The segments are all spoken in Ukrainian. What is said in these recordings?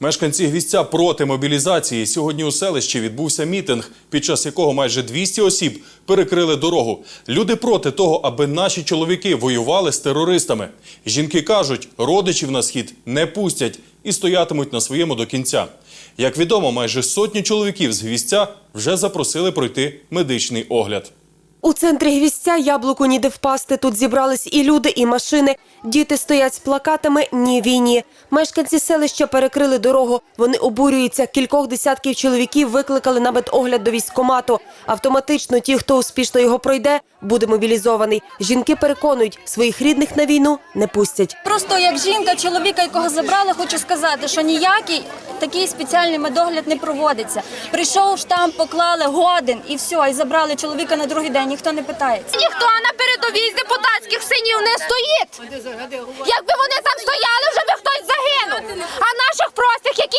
Мешканці гвістя проти мобілізації. Сьогодні у селищі відбувся мітинг, під час якого майже 200 осіб перекрили дорогу. Люди проти того, аби наші чоловіки воювали з терористами. Жінки кажуть, родичів на схід не пустять і стоятимуть на своєму до кінця. Як відомо, майже сотню чоловіків з гвістя вже запросили пройти медичний огляд. У центрі гвістя яблуку ніде впасти. Тут зібрались і люди, і машини. Діти стоять з плакатами Ні війні. Мешканці селища перекрили дорогу. Вони обурюються. Кількох десятків чоловіків викликали на медогляд до військкомату. Автоматично ті, хто успішно його пройде, буде мобілізований. Жінки переконують, своїх рідних на війну не пустять. Просто як жінка, чоловіка, якого забрали, хочу сказати, що ніякий такий спеціальний медогляд не проводиться. Прийшов штамп, поклали годин і все, і забрали чоловіка на другий день. Ніхто не питається. Ніхто на передовій з депутатських синів не стоїть. Якби вони там стояли, вже би хтось загинув. А наших простих, які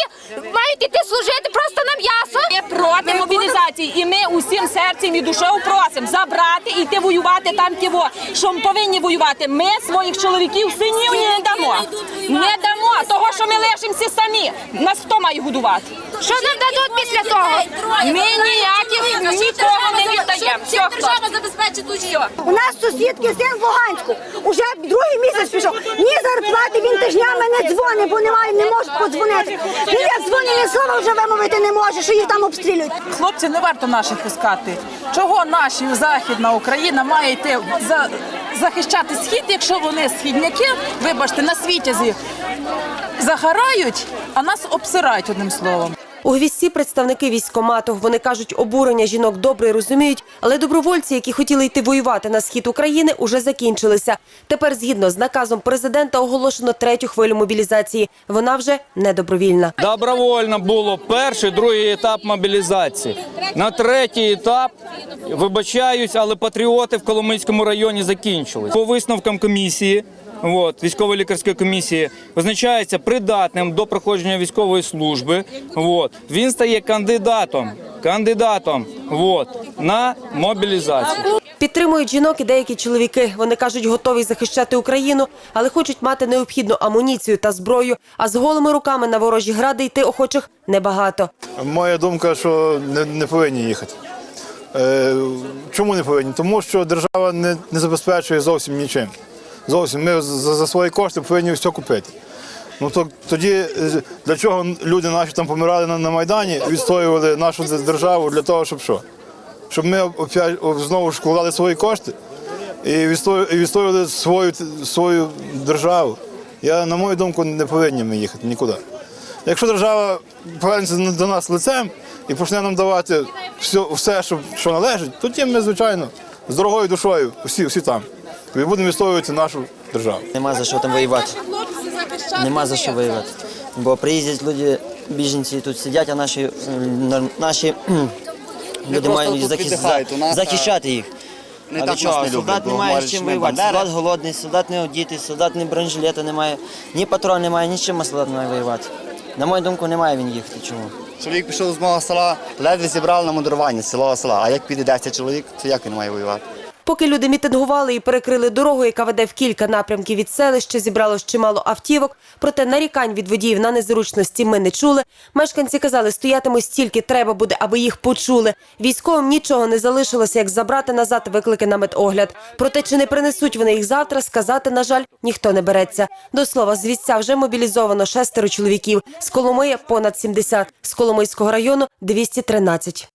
мають іти служити просто на м'ясо. Ми проти мобілізації, і ми усім серцем і душою просимо забрати і йти воювати там тіво. Що ми повинні воювати? Ми своїх чоловіків синів не дамо. Не дамо того, що ми лишимося самі. Нас хто має годувати? Що нам дадуть після того? Ми ніяких нікого не віддаємо. Все, хто? забезпечить усіх. У нас сусідки син в Луганську. Уже другий місяць пішов. Ні зарплати він тижнями не дзвонить, бо немає, не може подзвонити. Він як дзвонить, ні слова вже вимовити не може, що їх там обстрілюють. Хлопці, не варто наших пускати. Чого наші західна Україна має йти за, захищати схід, якщо вони східняки, вибачте, на світязі загорають, а нас обсирають одним словом. У гвісті представники військкомату. Вони кажуть, обурення жінок добре розуміють, але добровольці, які хотіли йти воювати на схід України, уже закінчилися. Тепер, згідно з наказом президента, оголошено третю хвилю мобілізації. Вона вже не добровільна. Добровольно було перший, другий етап мобілізації. На третій етап, вибачаюсь, але патріоти в Коломийському районі закінчились. По висновкам комісії, от, військово-лікарської комісії, визначається придатним до проходження військової служби. От, він стає кандидатом, кандидатом от, на мобілізацію. Підтримують жінок і деякі чоловіки. Вони кажуть, готові захищати Україну, але хочуть мати необхідну амуніцію та зброю. А з голими руками на ворожі гради йти охочих небагато. Моя думка, що не, не повинні їхати. Е, чому не повинні? Тому що держава не, не забезпечує зовсім нічим. Зовсім ми за, за свої кошти повинні все купити. Ну то тоді е, для чого люди наші там помирали на, на Майдані, відстоювали нашу державу для того, щоб що? Щоб ми опять знову ж вкладали свої кошти і відстоювали, свою, свою державу. Я, на мою думку, не повинні ми їхати нікуди. Якщо держава повернеться до нас лицем і почне нам давати все, все що, що належить, тоді ми, звичайно, з дорогою душою всі, всі там. І будемо відстоювати нашу державу. Нема за що там воювати. Нема за що воювати. Бо приїздять люди, біженці тут сидять, а наші, наші люди мають нас, захищати їх. не а так чого? не солдат не має з чим воювати. бандери. Солдат голодний, солдат не одітий, солдат не бронежилета немає, ні патрон немає, ні з чим солдат не має воювати. На мою думку, немає він їхати. Чому? Чоловік пішов з мого села, ледве зібрали на мудрування з цілого села. А як піде 10 чоловік, то як він має воювати? Поки люди мітингували і перекрили дорогу, яка веде в кілька напрямків від селища, зібралось чимало автівок. Проте нарікань від водіїв на незручності ми не чули. Мешканці казали, стоятимуть стільки треба буде, аби їх почули. Військовим нічого не залишилося, як забрати назад виклики на медогляд. Проте чи не принесуть вони їх завтра, сказати, на жаль, ніхто не береться. До слова, з війська вже мобілізовано шестеро чоловіків. З Коломиї понад 70. З Коломийського району 213.